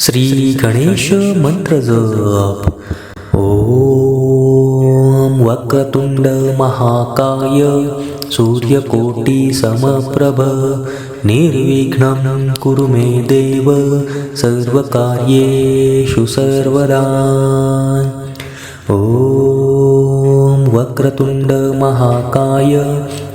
श्री गणेश मंत्र जप। ओम वक्रतुंड महाकाय सूर्यकोटि समप्रभ। निर्विघ्नं कुरु मे देव सर्वकार्येषु सर्वदा ॐ वक्रतुण्ड महाकाय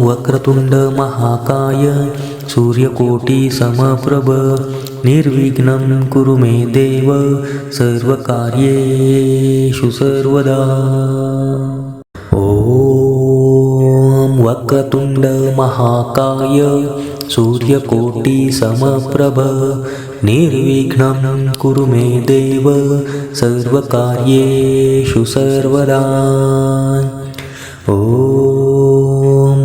वक्रतुण्ड महाकाय सूर्यकोटिसमप्रभ निर्विघ्नं कुरु मे देव सर्वकार्येषु सर्वदा। ॐ वक्रतुण्ड महाकाय सूर्यकोटिसमप्रभ निर्विघ्नं कुरु मे देव सर्वकार्येषु सर्वदा। ॐ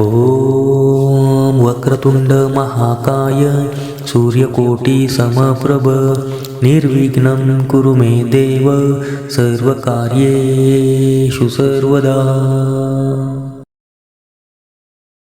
ॐ वक्रतुण्डमहाकाय सूर्यकोटिसमप्रभ निर्विघ्नं कुरु मे देव सर्वकार्येषु सर्वदा।